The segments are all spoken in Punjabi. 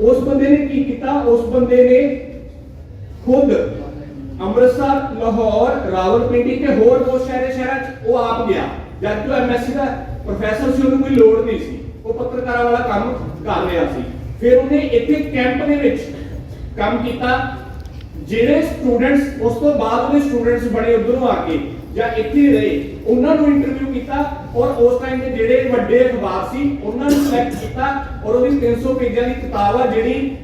ਉਸ ਬੰਦੇ ਨੇ ਕੀ ਕੀਤਾ? ਉਸ ਬੰਦੇ ਨੇ ਖੁਦ ਅੰਮ੍ਰਿਤਸਰ, ਲਾਹੌਰ, ਰਾਵਲਪਿੰਡੀ ਤੇ ਹੋਰ ਬਹੁਤ ਸ਼ਹਿਰੇ, ਸ਼ਹਿਰਾਂ 'ਚ ਉਹ ਆਪ ਗਿਆ। ਜਦ ਕਿ ਐਮਐਸਸੀ ਦਾ ਪ੍ਰੋਫੈਸਰ ਸੀ, ਉਹਨੂੰ ਕੋਈ ਲੋੜ ਨਹੀਂ ਸੀ। ਉਹ ਪੱਤਰਕਾਰਾਂ ਵਾਲਾ ਕੰਮ ਕਰ ਰਿਹਾ ਸੀ। ਫਿਰ ਉਹਨੇ ਇੱਥੇ ਕੈਂਪ ਦੇ ਵਿੱਚ ਕੰਮ ਕੀਤਾ। ਜਿਹੜੇ ਸਟੂਡੈਂਟਸ ਉਸ ਤੋਂ ਬਾਅਦ ਉਹਦੇ ਸਟੂਡੈਂਟਸ ਬਣੇ ਉਧਰੋਂ ਆ ਕੇ ਜਾਂ ਇੱਥੇ ਰਹੇ, ਉਹਨਾਂ ਨੂੰ ਇੰਟਰਵਿਊ ਕੀਤਾ ਔਰ ਉਸ ਟਾਈਮ ਦੇ ਜਿਹੜੇ ਵੱਡੇ ਅਖਬਾਰ ਸੀ, ਉਹਨਾਂ ਨੂੰ ਸਿਲੈਕਟ ਕੀਤਾ ਔਰ ਉਹਦੀ 300 ਪੇਜਾਂ ਦੀ ਕਿਤਾਬ ਆ ਜਿਹੜੀ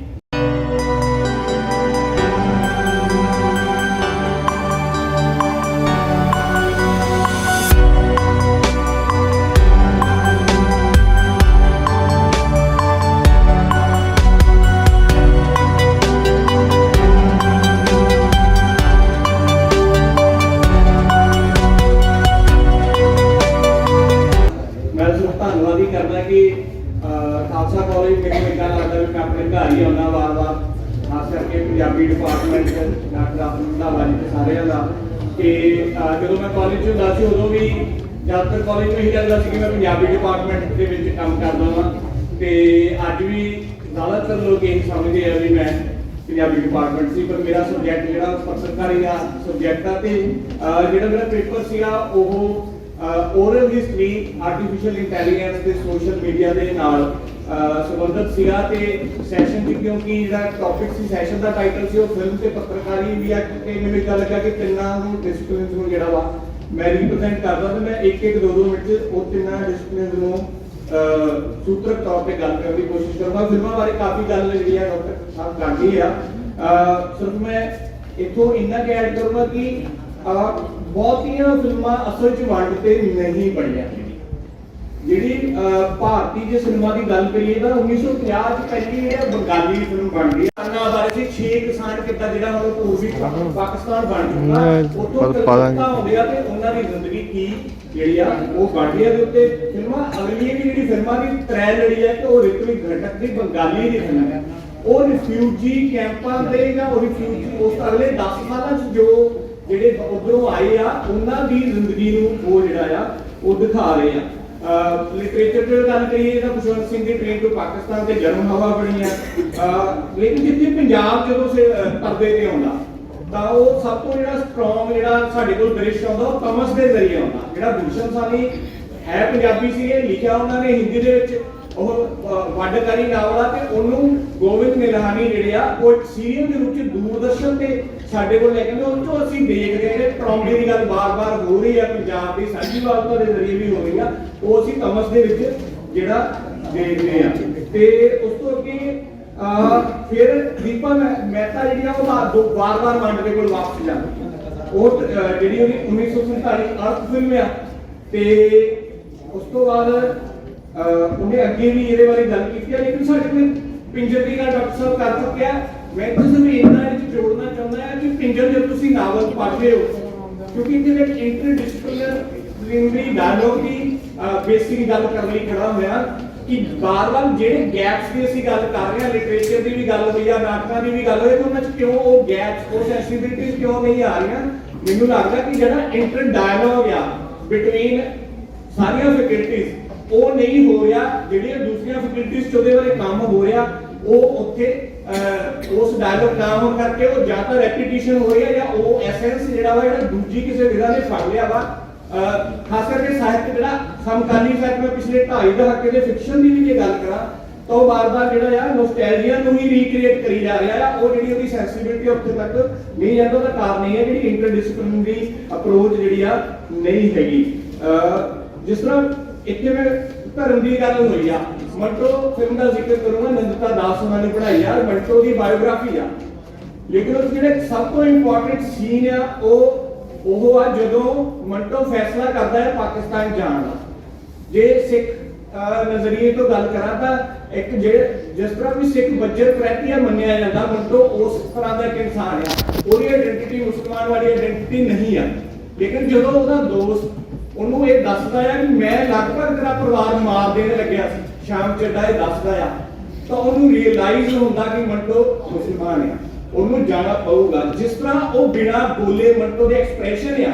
ਪੰਜਾਬੀ ਡਿਪਾਰਟਮੈਂਟ ਡਾਕਟਰ ਆਪਨ ਜੀ ਤੇ ਸਾਰਿਆਂ ਦਾ। ਕਿ ਜਦੋਂ ਮੈਂ ਕਾਲਜ 'ਚ ਹੁੰਦਾ ਸੀ, ਉਦੋਂ ਵੀ ਜ਼ਿਆਦਾਤਰ ਕਾਲਜ ਵਿੱਚ ਹੀ ਲੱਗਦਾ ਸੀ ਕਿ ਮੈਂ ਪੰਜਾਬੀ ਡਿਪਾਰਟਮੈਂਟ ਦੇ ਵਿੱਚ ਕੰਮ ਕਰਦਾ ਹਾਂ ਤੇ ਅੱਜ ਵੀ ਜ਼ਿਆਦਾਤਰ ਲੋਕ ਇਹ ਸਮਝਦੇ ਆ ਵੀ ਮੈਂ ਪੰਜਾਬੀ ਡਿਪਾਰਟਮੈਂਟ ਸੀ, ਪਰ ਮੇਰਾ ਸਬਜੈਕਟ ਜਿਹੜਾ ਪੱਤਰਕਾਰੀ ਦਾ ਸਬਜੈਕਟ ਆ ਤੇ ਜਿਹੜਾ ਮੇਰਾ ਪੇਪਰ ਸੀਗਾ, ਉਹ ਓਰਲ ਹਿਸਟਰੀ ਆਰਟੀਫੀਸ਼ੀਅਲ ਇੰਟੈਲੀਜੈਂਸ ਤੇ ਸੋਸ਼ਲ ਮੀਡੀਆ ਦੇ ਨਾਲ ਸੰਬੰਧਿਤ ਸੀਗਾ ਤੇ ਸੈਸ਼ਨ ਦੀ ਕਿਉਂਕਿ ਜਿਹੜਾ ਟੌਪਿਕ ਸੀ ਸੈਸ਼ਨ ਦਾ ਟਾਈਟਲ ਸੀ ਉਹ ਫਿਲਮ ਤੇ ਪੱਤਰਕਾਰੀ ਵੀ ਆ ਕਿ ਮੈਨੂੰ ਇੱਕ ਗੱਲ ਲੱਗਾ ਕਿ ਤਿੰਨਾਂ ਨੂੰ ਡਿਸਪਲਿਨਸ ਨੂੰ ਜਿਹੜਾ ਵਾ, ਮੈਂ ਰਿਪਰੈਜ਼ੈਂਟ ਕਰਦਾ ਤੇ ਮੈਂ ਇੱਕ ਇੱਕ ਦੋ ਦੋ ਮਿੰਟ ਉਹ ਤਿੰਨਾਂ ਡਿਸਪਲਿਨਸ ਨੂੰ ਸੂਤਰਕ ਤੌਰ ਤੇ ਗੱਲ ਕਰਨ ਦੀ ਕੋਸ਼ਿਸ਼ ਕਰਾਂਗਾ। ਫਿਲਮਾਂ ਬਾਰੇ ਕਾਫੀ ਗੱਲ ਜਿਹੜੀ ਆ ਡਾਕਟਰ ਸਾਹਿਬ ਕਰਦੀ ਆ। ਸਿਰਫ ਮੈਂ ਇੱਥੋਂ ਇੰਨਾ ਕਿ ਐਡ ਕਰੂੰਗਾ ਕਿ ਬਹੁਤੀਆਂ ਫਿਲਮਾਂ ਅਸਲ 'ਚ ਵੰਡ ਤੇ ਨਹੀਂ ਬਣੀਆਂ। ਜਿਹੜੀ ਭਾਰਤੀ ਜੇ ਸਿਨੇਮਾ ਦੀ ਗੱਲ ਕਰੀਏ ਤਾਂ 1950 ਚ ਪਹਿਲੀ ਇਹ ਬੰਗਾਲੀ ਫਿਲਮ ਬਣ ਗਈ। ਅੰਨਾ ਬਾਰੇ ਸੀ ਛੇ ਕਿਸਾਨ ਕਿੱਦਾਂ ਜਿਹੜਾ ਹੁਣ ਪੂਰਬੀ ਪਾਕਿਸਤਾਨ ਬਣ ਚੁੱਕਾ ਨਹੀਂ। ਕਲਕੱਤਾ ਆਉਂਦੇ ਆ ਤੇ ਉਹਨਾਂ ਦੀ ਜ਼ਿੰਦਗੀ ਕੀ ਜਿਹੜੀ ਆ ਉਹ ਬਣਦੀ ਆ ਦੇ ਉੱਤੇ ਫਿਲਮਾਂ ਅਗਲੀਆਂ ਵੀ ਜਿਹੜੀ ਫਿਲਮਾਂ ਦੀ ਤ੍ਰੈ ਲੜੀ ਹੈ ਕਿ ਉਹ ਰਿਤਵਿਕ ਘਟਕ ਦੀ ਬੰਗਾਲੀ ਦੀ ਫਿਲਮ ਹੈ ਉਹ ਰਿਫਿਊਜੀ ਕੈਂਪਾਂ ਦੇ ਜਾਂ ਉਹ ਰਿਫਿਊਜੀ ਉਸ ਅਗਲੇ 10 ਸਾਲਾਂ 'ਚ ਜੋ ਜਿਹੜੇ ਉਧਰੋਂ ਆਏ ਆ ਉਹਨਾਂ ਦੀ ਜ਼ਿੰਦਗੀ ਨੂੰ ਉਹ ਜਿਹੜਾ ਆ ਉਹ ਦਿਖਾ ਰਹੇ ਆ। ਲਿਟਰੇਚਰ ਦੀ ਗੱਲ ਕਰੀਏ ਤਾਂ ਖੁਸ਼ਵੰਤ ਸਿੰਘ ਦੀ ਟ੍ਰੇਨ ਤੋਂ ਪਾਕਿਸਤਾਨ ਤੇ ਜਨਮ ਹਵਾ ਬਣੀ ਆ। ਲੇਕਿਨ ਜਿੱਥੇ ਪੰਜਾਬ ਜਦੋਂ ਪਰਦੇ ਤੇ ਆਉਂਦਾ, ਤਾਂ ਉਹ ਸਭ ਤੋਂ ਜਿਹੜਾ ਸਟਰੋਂਗ ਜਿਹੜਾ ਸਾਡੇ ਕੋਲ ਦ੍ਰਿਸ਼ ਆਉਂਦਾ, ਉਹ ਤਮਸ ਦੇ ਜ਼ਰੀਏ ਆਉਂਦਾ। ਜਿਹੜਾ ਗੁਲਸ਼ਨ ਸਾਨੀ ਹੈ ਪੰਜਾਬੀ ਸੀ, ਇਹ ਲਿਖਿਆ ਉਹਨਾਂ ਨੇ ਹਿੰਦੀ ਦੇ ਵਿੱਚ। ਉਹ ਅਹ, ਵੱਡਕਾਰੀ ਤੇ ਉਹਨੂੰ ਗੋਬਿੰਦ ਨਿਰਹਾਨੀ ਜਿਹੜੇ ਆ ਉਹ ਇੱਕ ਸੀਰੀਅਲ ਦੇ ਰੂਪ ਚ ਦੂਰਦਰਸ਼ਨ ਤੇ ਸਾਡੇ ਕੋਲ ਲੈ ਕੇ ਆਉਂਦੇ ਉਹ ਤੋਂ ਅਸੀਂ ਦੇਖਦੇ ਹਾਂ ਕਿ ਟਰੌਂਡੇ ਦੀ ਗੱਲ ਬਾਰ-ਬਾਰ ਹੋ ਰਹੀ ਆ ਪੰਜਾਬ ਦੀ ਸਾਂਝੀਵਾਲਤਾ ਦੇ ਜ਼ਰੀਏ ਵੀ ਹੋ ਰਹੀ ਆ ਉਹ ਅਸੀਂ ਤਮਸ ਦੇ ਵਿੱਚ ਜਿਹੜਾ ਦੇਖਦੇ ਆ। ਤੇ ਉਸ ਤੋਂ ਅੱਗੇ ਫਿਰ ਦੀਪਾ ਮਹਿਤਾ ਜਿਹੜੀ ਆ ਉਹ ਬਾਰ- ਦੋ ਵਾਰ-ਵਾਰ ਮੰਡ ਦੇ ਕੋਲ ਵਾਪਸ ਜਾਂਦੀ ਉਹ ਜਿਹੜੀ ਉਹਦੀ 1947 ਅਰਥ ਫਿਲਮ ਆ ਤੇ ਉਸ ਤੋਂ ਬਾਅਦ ਉਹਨੇ ਅੱਗੇ ਵੀ ਇਹਦੇ ਬਾਰੇ ਗੱਲ ਕੀਤੀ ਹੈ ਲੇਕਿਨ ਸਾਡੇ ਕੋਲ ਪਿੰਜਰ ਦੀ ਗੱਲ ਡਾਕਟਰ ਸਾਹਿਬ ਕਰ ਚੁੱਕਿਆ। ਮੈਂ ਤਾਂ ਸਿਰਫ ਇਹਨਾਂ ਵਿੱਚ ਜੋੜਨਾ ਚਾਹੁੰਦਾ ਹਾਂ ਕਿ ਪਿੰਜਰ ਜਦ ਤੁਸੀਂ ਨਾਵਲ ਪੜ੍ਹਦੇ ਹੋ। ਕਿਉਂਕਿ ਇਹਦੇ ਵਿੱਚ ਇੰਟਰਡਿਸਪਲਿਨਰੀ ਡਾਇਲੋਗ ਦੀ ਬੇਸਿਕ ਗੱਲ ਕਰਨ ਲਈ ਖੜਾ ਹੋਇਆ। ਕਿ ਬਾਰ-ਬਾਰ ਜਿਹੜੇ ਗੈਪਸ ਦੀ ਅਸੀਂ ਗੱਲ ਕਰ ਰਹੇ ਹਾਂ ਲਿਟਰੇਚਰ ਦੀ ਵੀ ਗੱਲ ਹੋਈ ਆ, ਨਾਟਕਾਂ ਦੀ ਵੀ ਗੱਲ ਹੋਈ ਤਾਂ ਉਹਨਾਂ 'ਚ ਕਿਉਂ ਉਹ ਗੈਪਸ ਉਹ ਸੈਂਸਿਟੀਵਿਟੀਜ਼ ਕਿਉਂ ਨਹੀਂ ਆ ਰਹੀਆਂ? ਮੈਨੂੰ ਲੱਗਦਾ ਕਿ ਜਿਹੜਾ ਇੰਟਰ ਡਾਇਲੋਗ ਆ ਬਿਟਵੀਨ ਸਾਰੀਆਂ ਫੈਕਲਟੀਆਂ ਉਹ ਨਹੀਂ ਹੋ ਰਿਹਾ, ਜਿਹੜੀਆਂ ਦੂਸਰੀਆਂ ਫੈਕਲਟੀਆਂ ਚ ਉਹਦੇ ਬਾਰੇ ਕੰਮ ਹੋ ਰਿਹਾ, ਉਹ ਉੱਥੇ ਉਸ ਡਾਇਲੋਗ ਨਾ ਹੋਣ ਕਰਕੇ ਉਹ ਜਾਂ ਤਾਂ ਰੈਪੀਟੀਸ਼ਨ ਹੋ ਰਿਹਾ ਜਾਂ ਉਹ ਐਸੈਂਸ ਜਿਹੜਾ ਵਾ, ਜਿਹੜਾ ਦੂਜੀ ਕਿਸੇ ਵਿਧਾ ਨੇ ਫੜ ਲਿਆ ਵਾ। ਖਾਸ ਕਰਕੇ ਸਾਹਿਤ ਜਿਹੜਾ ਸਮਕਾਲੀ ਸਾਹਿਤ ਮੈਂ ਪਿਛਲੇ 2.5 ਦਹਾਕੇ ਦੇ ਫਿਕਸ਼ਨ ਦੀ ਵੀ ਜੇ ਗੱਲ ਕਰਾਂ, ਤਾਂ ਉਹ ਬਾਰ-ਬਾਰ ਜਿਹੜਾ ਆ ਨੋਸਟੈਲਜੀਆ ਨੂੰ ਹੀ ਰੀਕ੍ਰੀਏਟ ਕਰੀ ਜਾ ਰਿਹਾ ਆ। ਉਹ ਜਿਹੜੀ ਉਹਦੀ ਸੈਂਸਿਟੀਵਿਟੀ ਉੱਥੇ ਤੱਕ ਨਹੀਂ ਜਾਂਦਾ ਉਹਦਾ ਕਾਰਨ ਇਹ ਹੈ ਜਿਹੜੀ ਇੰਟਰਡਿਸਪਲਿਨਰੀ ਅਪਰੋਚ ਜਿਹੜੀ ਆ, ਨਹੀਂ ਹੈਗੀ। ਅਹ, ਜਿਸ ਤਰ੍ਹਾਂ ਇੱਥੇ ਮੈਂ ਧਰਮ ਦੀ ਗੱਲ ਹੋਈ ਆ। ਮੰਟੋ ਫਿਲਮ ਦਾ ਜ਼ਿਕਰ ਕਰੂੰਗਾ ਨੰਦਤਾ ਦਾਸ ਉਹਨਾਂ ਨੇ ਪੜ੍ਹਾਈ ਆ ਮੰਟੋ ਦੀ ਬਾਇਓਗ੍ਰਾਫੀ ਆ। ਲੇਕਿਨ ਉਹ ਜਿਹੜੇ ਸਭ ਤੋਂ ਇੰਪੋਰਟੈਂਟ ਸੀਨ ਆ, ਉਹ ਉਹ ਆ ਜਦੋਂ ਮੰਟੋ ਫੈਸਲਾ ਕਰਦਾ ਹੈ ਪਾਕਿਸਤਾਨ ਜਾਣ ਦਾ। ਜੇ ਸਿੱਖ ਨਜ਼ਰੀਏ ਤੋਂ ਗੱਲ ਕਰਾਂ ਤਾਂ ਇੱਕ ਜਿਹੜੇ, ਜਿਸ ਤਰ੍ਹਾਂ ਵੀ ਸਿੱਖ ਬੱਜਰ ਪ੍ਰੈਤੀਆ ਮੰਨਿਆ ਜਾਂਦਾ, ਮੰਟੋ ਉਸ ਤਰ੍ਹਾਂ ਦਾ ਇੱਕ ਇਨਸਾਨ ਆ। ਉਹਦੀ ਆਇਡੈਂਟੀਟੀ ਮੁਸਲਮਾਨ ਵਾਲੀ ਆਇਡੈਂਟੀਟੀ ਨਹੀਂ ਆ। ਲੇਕਿਨ ਜਦੋਂ ਉਹਦਾ ਦੋਸਤ ਉਹਨੂੰ ਇਹ ਦੱਸਦਾ ਆ ਕਿ ਮੈਂ ਲਗਭਗ ਤੇਰਾ ਪਰਿਵਾਰ ਮਾਰ ਦੇਣ ਲੱਗਿਆ ਸੀ। ਸ਼ਾਮ ਚੱਡਾ ਇਹ ਦੱਸਦਾ ਆ। ਤਾਂ ਉਹਨੂੰ ਰਿਅਲਾਈਜ਼ ਹੁੰਦਾ ਕਿ ਮੰਟੋ ਮੁਸਲਮਾਨ ਆ। ਉਹਨੂੰ ਜਾਣਾ ਪਊਗਾ। ਜਿਸ ਤਰ੍ਹਾਂ ਉਹ ਬਿਨਾ ਬੋਲੇ ਮੰਟੋ ਦੇ ਐਕਸਪ੍ਰੈਸ਼ਨ ਆ।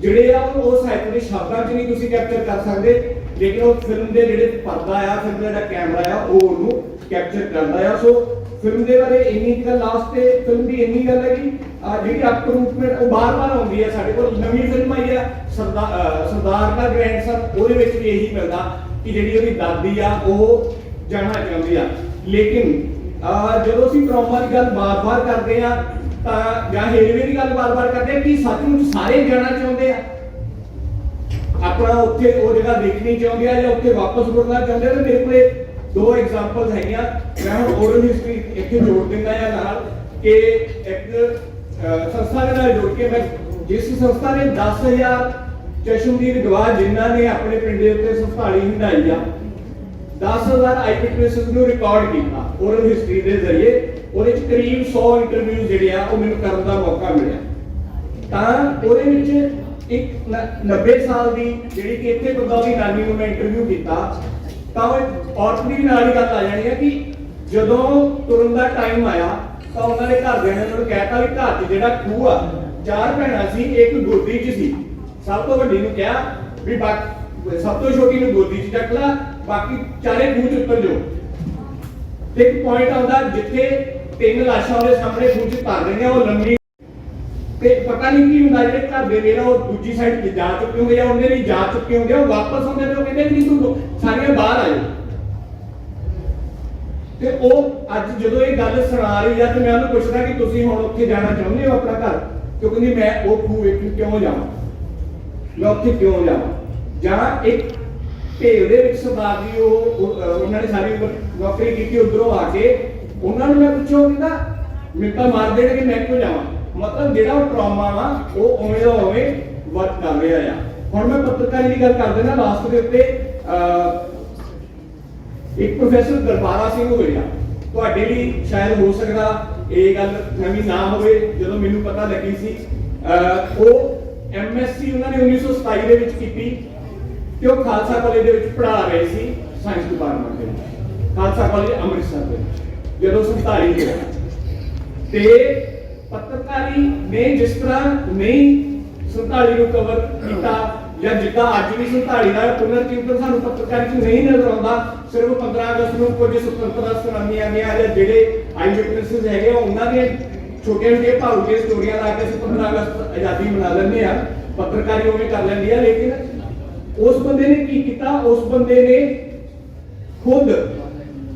ਜਿਹੜੇ ਆ ਉਹ ਉਹ ਸਾਹਿਤ ਦੇ ਸ਼ਬਦਾਂ 'ਚ ਨਹੀਂ ਤੁਸੀਂ ਕੈਪਚਰ ਕਰ ਸਕਦੇ। ਲੇਕਿਨ ਉਹ ਫਿਲਮ ਦੇ ਜਿਹੜੇ ਪਰਦਾ ਆ ਫਿਲਮ ਦਾ ਜਿਹੜਾ ਕੈਮਰਾ ਆ, ਉਹ ਉਹਨੂੰ ਕੈਪਚਰ ਕਰਦਾ ਆ। ਸੋ ਫਿਲਮ ਦੇ ਬਾਰੇ ਇੰਨੀ ਗੱਲ ਲਾਸਟ ਤੇ ਫਿਲਮ ਦੀ ਇੰਨੀ ਗੱਲ ਹੈ ਕਿ ਜਿਹੜੀ ਅਪਰੂਟਮੈਂਟ ਉਹ ਬਾਰ-ਬਾਰ ਆਉਂਦੀ ਹੈ, ਸਾਡੇ ਕੋਲ ਨਵੀਂ ਫਿਲਮ ਆਈ ਆ ਸਰਦਾਰ ਦਾ ਗ੍ਰੈਂਡਸਨ ਉਹਦੇ ਵਿੱਚ ਵੀ ਇਹੀ ਮਿਲਦਾ ਕਿ ਜਿਹੜੀ ਉਹਦੀ ਦਾਦੀ ਆ, ਉਹ ਜਾਣਾ ਚਾਹੁੰਦੀ ਆ। ਲੇਕਿਨ ਜਦੋਂ ਅਸੀਂ ਟਰਾਮਾ ਦੀ ਗੱਲ ਬਾਰ-ਬਾਰ ਕਰਦੇ ਆ ਤਾਂ, ਜਾਂ ਹੇਰਵੇ ਦੀ ਗੱਲ ਬਾਰ-ਬਾਰ ਕਰਦੇ ਆ ਕਿ ਸੱਚਮੁੱਚ ਸਾਰੇ ਜਾਣਾ ਚਾਹੁੰਦੇ ਆ? ਆਪਣਾ ਉੱਥੇ ਉਹ ਜਗ੍ਹਾ ਦੇਖਣੀ ਚਾਹੁੰਦੇ ਆ, ਜਾਂ ਉੱਥੇ ਵਾਪਸ ਮੁੜਨਾ ਚਾਹੁੰਦੇ ਆ? ਤੇ ਮੇਰੇ ਕੋਲੇ ਦੋ ਐਗਜ਼ਾਮਪਲਸ ਹੈਗੀਆਂ। ਮੈਂ ਹੁਣ ਓਰਲ ਹਿਸਟਰੀ ਇੱਥੇ ਜੋੜ ਦਿੰਦਾ ਆ ਨਾਲ ਕਿ ਇੱਕ ਸੰਸਥਾ ਦੇ ਨਾਲ ਜੁੜ ਕੇ ਮੈਂ ਜਿਸ ਸੰਸਥਾ ਨੇ 10000 ਚਸ਼ਮਦੀਦ ਗਵਾਹ ਜਿਨ੍ਹਾਂ ਨੇ ਆਪਣੇ ਪਿੰਡ ਦੇ ਉੱਤੇ ਸੰਭਾਲੀ ਹੰਡਾਈ ਆ 10000 ਆਈਪੀਟਨੈਸਸ ਨੂੰ ਰਿਕਾਰਡ ਕੀਤਾ ਓਰਲ ਹਿਸਟਰੀ ਦੇ ਜ਼ਰੀਏ, ਉਹਦੇ ਚ ਕਰੀਬ 100 ਇੰਟਰਵਿਊ ਜਿਹੜੇ ਆ, ਉਹ ਮੈਨੂੰ ਕਰਨ ਦਾ ਮੌਕਾ ਮਿਲਿਆ। ਤਾਂ ਉਹਦੇ ਵਿੱਚ ਇੱਕ ਨ- 90 ਸਾਲ ਦੀ ਜਿਹੜੀ ਕਿ ਇੱਥੇ ਬੰਦਾ ਦੀ ਨਾਨੀ ਨੂੰ ਮੈਂ ਇੰਟਰਵਿਊ ਕੀਤਾ, ਤਾਂ ਉਹ ਇੱਕ ਔਰਤ ਦੀ ਨਾਲ ਹੀ ਗੱਲ ਆ ਜਾਣੀ ਹੈ ਕਿ ਜਦੋਂ ਤੁਰਨ ਦਾ ਟਾਈਮ ਆਇਆ ਤਾਂ ਉਹਨਾਂ ਦੇ ਘਰ ਦੇ ਨੇ ਉਹਨੂੰ ਕਹਿਤਾ ਵੀ ਘਰ 'ਚ ਜਿਹੜਾ ਖੂਹ ਆ ਚਾਰ ਭੈਣਾਂ ਸੀ ਇੱਕ ਗੋਦੀ 'ਚ ਸੀ। ਸਭ ਤੋਂ ਵੱਡੀ ਨੂੰ ਕਿਹਾ ਵੀ ਬਾਕੀ ਸਭ ਤੋਂ ਛੋਟੀ ਨੂੰ ਗੋਦੀ 'ਚ ਚੱਕ ਲਾ ਬਾਕੀ ਚਾਰੇ ਖੂਹ 'ਚ ਉੱਤਰ ਜਾਓ। ਤੇ ਇੱਕ ਪੁਆਇੰਟ ਆਉਂਦਾ ਜਿੱਥੇ ਤਿੰਨ ਲਾਸ਼ਾਂ ਉਹਦੇ ਸਾਹਮਣੇ ਖੂਹ 'ਚ ਧਰ ਰਹੀਆਂ ਉਹ ਲੰਮੀ। ਤੇ ਪਤਾ ਨਹੀਂ ਕੀ ਹੁੰਦਾ ਜਿਹੜੇ ਘਰ ਦੇ ਨੇ ਨਾ ਉਹ ਦੂਜੀ ਸਾਈਡ ਤੇ ਜਾ ਚੁੱਕੇ ਹੁੰਦੇ ਜਾਂ ਉਹਦੇ ਲਈ ਜਾ ਚੁੱਕੇ ਹੁੰਦੇ ਆ, ਉਹ ਵਾਪਸ ਆਉਂਦੇ ਤੇ ਉਹ ਕਹਿੰਦੇ ਵੀ ਤੂੰ ਸਾਰੀਆਂ ਬਾਹਰ ਆ ਜਾਓ। ਤੇ ਉਹ ਅੱਜ ਜਦੋਂ ਇਹ ਗੱਲ ਸੁਣਾ ਰਹੀ ਆ ਤੇ ਮੈਂ ਉਹਨੂੰ ਪੁੱਛਦਾ ਕਿ ਤੁਸੀਂ ਹੁਣ ਉੱਥੇ ਜਾਣਾ ਚਾਹੁੰਦੇ ਹੋ ਆਪਣਾ ਘਰ? ਕਿਉਂ ਕਹਿੰਦੀ ਮੈਂ ਉਹ ਖੂਹ ਵੇਖ ਕਿਉਂ ਜਾਵਾਂ? ਮੈਂ ਉੱਥੇ ਕਿਉਂ ਜਾਵਾਂ? ਜਾਂ ਇੱਕ ਢੇਰ ਦੇ ਵਿੱਚ ਸਰਦਾਰ ਜੀ ਉਹ ਉਹਨਾਂ ਨੇ ਸਾਰੀ ਉਮਰ ਨੌਕਰੀ ਕੀਤੀ ਉਧਰੋਂ ਆ ਕੇ ਉਹਨਾਂ ਨੂੰ ਮੈਂ ਪੁੱਛਿਆ ਕਹਿੰਦਾ ਮੈਨੂੰ ਮਾਰ ਦੇਣਗੇ ਮੈਂ ਕਿਉਂ ਜਾਵਾਂ? ਮਤਲਬ ਜਿਹੜਾ ਉਹ ਟਰਾਮਾ ਵਾ ਉਹ ਉਵੇਂ ਦਾ ਉਵੇਂ ਵਰਕ ਕਰ ਰਿਹਾ ਆ। ਹੁਣ ਮੈਂ ਪੱਤਰਕਾਰੀ ਦੀ ਗੱਲ ਕਰ ਦੇਣਾ ਲਾਸਟ ਦੇ ਉੱਤੇ ਅਹ, ਇੱਕ ਪ੍ਰੋਫੈਸਰ ਦਰਬਾਰਾ ਸਿੰਘ ਹੋਇਆ ਤੁਹਾਡੇ ਲਈ ਸ਼ਾਇਦ ਹੋ ਸਕਦਾ ਇਹ ਗੱਲ ਨਵੀਂ ਨਾ ਹੋਵੇ, ਜਦੋਂ ਮੈਨੂੰ ਪਤਾ ਲੱਗੀ ਸੀ। ਉਹ ਐਮਐਸਸੀ ਉਹਨਾਂ ਨੇ 1927 ਦੇ ਵਿੱਚ ਕੀਤੀ, ਤੇ ਉਹ ਖਾਲਸਾ ਕਾਲਜ ਦੇ ਵਿੱਚ ਪੜ੍ਹਾ ਰਹੇ ਸੀ ਸਾਇੰਸ ਡਿਪਾਰਟਮੈਂਟ ਦੇ ਵਿੱਚ। ਖਾਲਸਾ ਕਾਲਜ ਅੰਮ੍ਰਿਤਸਰ ਦੇ ਵਿੱਚ, ਜਦੋਂ 47 ਦੇ ਤੇ ਪੱਤਰਕਾਰੀ ਨੇ ਜਿਸ ਤਰ੍ਹਾਂ ਨਹੀਂ 47 ਨੂੰ ਕਵਰ ਕੀਤਾ ਜਾਂ ਜਿੱਦਾਂ ਅੱਜ ਵੀ 47 ਦਾ ਪੁਨਰ ਚਿੰਤਨ ਸਾਨੂੰ ਪੱਤਰਕਾਰੀ 'ਚ ਨਹੀਂ ਨਜ਼ਰ ਆਉਂਦਾ, ਸਿਰਫ 15 ਅਗਸਤ ਨੂੰ ਕੁਝ ਸੁਤੰਤਰਤਾ ਸੈਨਾਨੀਆਂ ਦੀਆਂ ਜਾਂ ਜਿਹੜੇ ਆਈ ਵਿਟਨੈਸਸ ਹੈਗੇ ਉਹਨਾਂ ਦੇ ਛੋਟੀਆਂ ਛੋਟੀਆਂ ਭਾਵੁਕ ਸਟੋਰੀਆਂ ਲਾ ਕੇ ਅਸੀਂ 15 ਅਗਸਤ ਆਜ਼ਾਦੀ ਮਨਾ ਲੈਂਦੇ ਆ, ਪੱਤਰਕਾਰੀ ਉਵੇਂ ਕਰ ਲੈਂਦੀ ਆ, ਲੇਕਿਨ ਉਸ ਬੰਦੇ ਨੇ ਕੀ ਕੀਤਾ? ਉਸ ਬੰਦੇ ਨੇ ਖੁਦ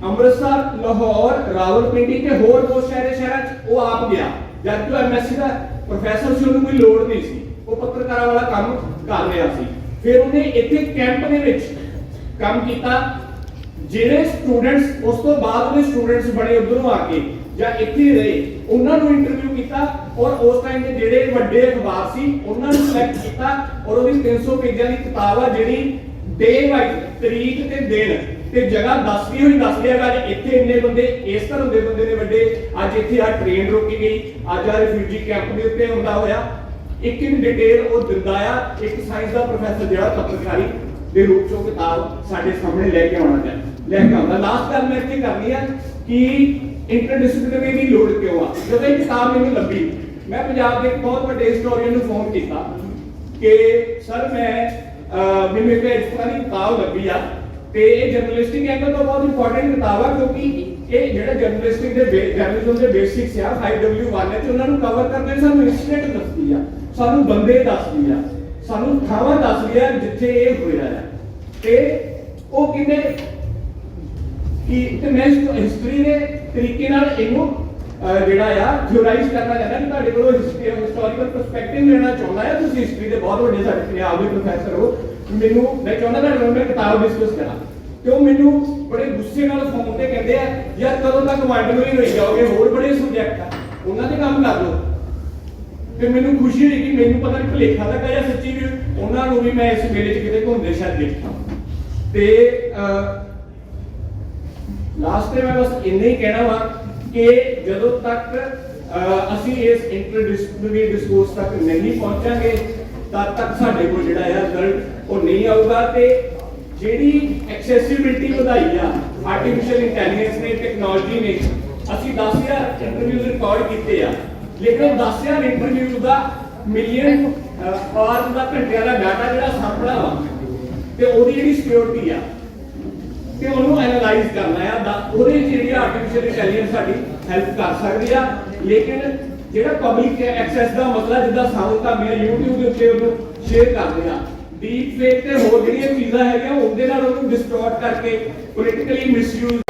ਅੰਮ੍ਰਿਤਸਰ, ਲਾਹੌਰ, ਰਾਵਲਪਿੰਡੀ ਤੇ ਹੋਰ ਬਹੁਤ ਸ਼ਹਿਰੇ, ਸ਼ਹਿਰਾਂ 'ਚ ਉਹ ਆਪ ਗਿਆ। ਜਦ ਕਿ ਐਮਐਸਸੀ ਦਾ ਪ੍ਰੋਫੈਸਰ ਸੀ, ਉਹਨੂੰ ਕੋਈ ਲੋੜ ਨਹੀਂ ਸੀ। ਉਹ ਪੱਤਰਕਾਰਾਂ ਵਾਲਾ ਕੰਮ ਕਰ ਰਿਹਾ ਸੀ। ਫਿਰ ਉਹਨੇ ਇੱਥੇ ਕੈਂਪ ਦੇ ਵਿੱਚ ਕੰਮ ਕੀਤਾ। ਜਿਹੜੇ ਸਟੂਡੈਂਟਸ ਉਸ ਤੋਂ ਬਾਅਦ ਉਹਦੇ ਸਟੂਡੈਂਟਸ ਬਣੇ ਉਧਰੋਂ ਆ ਕੇ ਜਾਂ ਇੱਥੇ ਰਹੇ, ਉਹਨਾਂ ਨੂੰ ਇੰਟਰਵਿਊ ਕੀਤਾ ਔਰ ਉਸ ਟਾਈਮ ਦੇ ਜਿਹੜੇ ਵੱਡੇ ਅਖਬਾਰ ਸੀ, ਉਹਨਾਂ ਨੂੰ ਸਿਲੈਕਟ ਕੀਤਾ ਔਰ ਉਹਦੀ 300 ਪੇਜਾਂ ਦੀ ਕਿਤਾਬ ਆ ਜਿਹੜੀ ਡੇ ਵਾਈਜ਼ ਤਰੀਕ ਤੇ ਦਿਨ ਤੇ ਜਗ੍ਹਾ ਦੱਸਦੀ ਹੋਈ ਦੱਸ ਲਿਆ ਗਾ ਇੱਥੇ ਇੰਨੇ ਬੰਦੇ, ਇਸ ਤਰ੍ਹਾਂ ਦੇ ਬੰਦੇ ਨੇ ਵੱਡੇ। ਅੱਜ ਇੱਥੇ ਆ ਟ੍ਰੇਨ ਰੋਕੀ ਗਈ, ਅੱਜ ਆ ਰਿਫਿਊਜੀ ਕੈਂਪ ਦੇ ਉੱਤੇ ਹੁੰਦਾ ਹੋਇਆ। ਇੱਕ ਇੱਕ ਡਿਟੇਲ ਉਹ ਦਿੰਦਾ ਆ ਇੱਕ ਸਾਇੰਸ ਦਾ ਪ੍ਰੋਫੈਸਰ ਜਿਹੜਾ ਪੱਤਰਕਾਰੀ ਦੇ ਰੂਪ ਚੋਂ ਕਿਤਾਬ ਸਾਡੇ ਸਾਹਮਣੇ ਲੈ ਕੇ ਆਉਣਾ ਚਾਹੀਦਾ। ਲੈ ਕੇ ਆਉਂਦਾ। ਲਾਸਟ ਗੱਲ ਮੈਂ ਇੱਥੇ ਕਰਨੀ ਆ ਕਿ ਇੰਟਰਡਿਸਪਲਿਨਰੀ ਦੀ ਲੋੜ ਕਿਉਂ ਆ? ਜਦੋਂ ਇਹ ਕਿਤਾਬ ਮੈਨੂੰ ਲੱਭੀ ਮੈਂ ਪੰਜਾਬ ਦੇ ਇੱਕ ਬਹੁਤ ਵੱਡੇ ਹਿਸਟੋਰੀਅਨ ਨੂੰ ਫੋਨ ਕੀਤਾ ਕਿ ਸਰ ਮੈਂ ਅਹ, ਮੈਨੂੰ ਇੱਕ ਇਸ ਤਰ੍ਹਾਂ ਦੀ ਕਿਤਾਬ ਲੱਭੀ ਆ ਤੇ ਇਹ ਜਰਨਲਿਸਟਿਕ ਐਂਗਲ ਤੋਂ ਬਹੁਤ ਇੰਪੋਰਟੈਂਟ ਕਿਤਾਬ ਆ ਕਿਉਂਕਿ ਇਹ ਜਿਹੜਾ ਜਰਨਲਿਸਟਿਕ ਦੇ ਜਰਨਲਿਜ਼ਮ ਦੇ ਬੇਸਿਕਸ ਆ 5W1 ਹੈ ਤੇ ਉਹਨਾਂ ਨੂੰ ਕਵਰ ਕਰਦੇ ਸਾਨੂੰ ਇਨਸੀਡੈਂਟ ਦੱਸਦੀ ਆ। ਸਾਨੂੰ ਬੰਦੇ ਦੱਸਦੀ ਆ ਸਾਨੂੰ ਥਾਵਾਂ ਦੱਸਦੀ ਆ ਜਿੱਥੇ ਇਹ ਹੋਇਆ ਆ ਤੇ ਉਹ ਕਿੰਨੇ ਕਿ ਤੇ ਮੈਂ ਹਿਸਟਰੀ ਦੇ ਤਰੀਕੇ ਨਾਲ ਇਹਨੂੰ ਜਿਹੜਾ ਆ ਥਿਓਰਾਈਜ਼ ਕਰਨਾ ਚਾਹੁੰਦਾ ਕਿ ਤੁਹਾਡੇ ਕੋਲੋਂ ਹਿਸਟੋਰੀਕਲ ਪਰਸਪੈਕਟਿਵ ਲੈਣਾ ਚਾਹੁੰਦਾ ਆ ਤੁਸੀਂ ਹਿਸਟਰੀ ਦੇ ਬਹੁਤ ਵੱਡੇ ਸਾਡੇ ਪੰਜਾਬ ਦੇ ਪ੍ਰੋਫੈਸਰ ਹੋ, ਮੈਨੂੰ, ਮੈਂ ਚਾਹੁੰਦਾ ਤੁਹਾਡੇ ਨਾਲ ਮੈਂ ਕਿਤਾਬ ਡਿਸਕਸ ਕਰਾਂ। ਤੇ ਉਹ ਮੈਨੂੰ ਬੜੇ ਗੁੱਸੇ ਨਾਲ ਫੋਨ ਤੇ ਕਹਿੰਦੇ ਆ, ਯਾਰ ਕਦੋਂ ਤੱਕ ਵੰਡ ਹੋਈ ਹੋਈ ਜਾਓਗੇ? ਹੋਰ ਬੜੇ ਸਬਜੈਕਟ ਆ। ਉਹਨਾਂ ਤੇ ਕੰਮ ਕਰ ਲਓ। ਤੇ ਮੈਨੂੰ ਖੁਸ਼ੀ ਹੋਈ ਕਿ ਮੈਨੂੰ ਪਤਾ ਨਹੀਂ ਭੁਲੇਖਾ ਲੱਗਾ ਜਾਂ ਸੱਚੀ ਵੀ ਉਹਨਾਂ ਨੂੰ ਵੀ ਮੈਂ ਇਸ ਮੇਲੇ 'ਚ ਕਿਤੇ ਘੁੰਮਦੇ ਸ਼ਾਇਦ ਦੇਖਾਂ ਤੇ ਲਾਸਟ ਤੇ ਮੈਂ ਬਸ ਇੰਨਾ ਹੀ ਕਹਿਣਾ ਵਾ ਕਿ ਜਦੋਂ ਤੱਕ ਅਹ, ਅਸੀਂ ਇਸ ਇੰਟਰਡਿਸਪਲਿਨਰੀ ਡਿਸਕੋਰਸ ਤੱਕ ਨਹੀਂ ਪਹੁੰਚਾਂਗੇ ਤਦ ਤੱਕ ਸਾਡੇ ਕੋਲ ਜਿਹੜਾ ਆ ਰਿਜ਼ਲਟ ਉਹ ਨਹੀਂ ਆਊਗਾ ਤੇ ਜਿਹੜੀ ਐਕਸੈਸਿਬਿਲਟੀ ਵਧਾਈ ਆ ਆਰਟੀਫੀਸ਼ੀਅਲ ਇੰਟੈਲੀਜੈਂਸ ਨੇ ਟੈਕਨੋਲੋਜੀ ਨੇ ਅਸੀਂ 10000 ਇੰਟਰਵਿਊਜ਼ ਰਿਕਾਰਡ ਕੀਤੇ ਆ। ਲੇਕਿਨ ਉਹ 10000 ਇੰਟਰਵਿਊਜ਼ ਦਾ ਮਿਲੀਅਨ ਆਰ ਦਾ ਘੰਟਿਆਂ ਦਾ ਡਾਟਾ ਜਿਹੜਾ ਸਾਂਭਣਾ ਵਾ। ਤੇ ਉਹਦੀ ਜਿਹੜੀ ਸਿਕਿਉਰਿਟੀ ਆ, ਤੇ ਉਹਨੂੰ ਐਨਾਲਾਈਜ਼ ਕਰਨਾ ਆ ਉਹਦੇ ਵਿੱਚ ਜਿਹੜੀ ਆਰਟੀਫੀਸ਼ੀਅਲ ਇੰਟੈਲੀਜੈਂਸ ਸਾਡੀ ਹੈਲਪ ਕਰ ਸਕਦੀ ਆ। ਲੇਕਿਨ ਜਿਹੜਾ ਪਬਲਿਕ ਐਕਸੈਸ ਦਾ ਮਸਲਾ ਜਿੱਦਾਂ ਸਾਊਂਡ ਤਾਂ ਮੈਂ YouTube ਦੇ ਉੱਤੇ ਉਹਨੂੰ ਸ਼ੇਅਰ ਕਰਦੇ ਆ ਡੀਪ ਫੇਕ ਤੇ ਹੋਰ ਜਿਹੜੀਆਂ ਚੀਜ਼ਾਂ ਹੈਗੀਆਂ, ਉਹਦੇ ਨਾਲ ਉਹਨੂੰ ਡਿਸਟੋਰਟ ਕਰਕੇ ਪੋਲੀਟੀਕਲੀ ਮਿਸਯੂਜ਼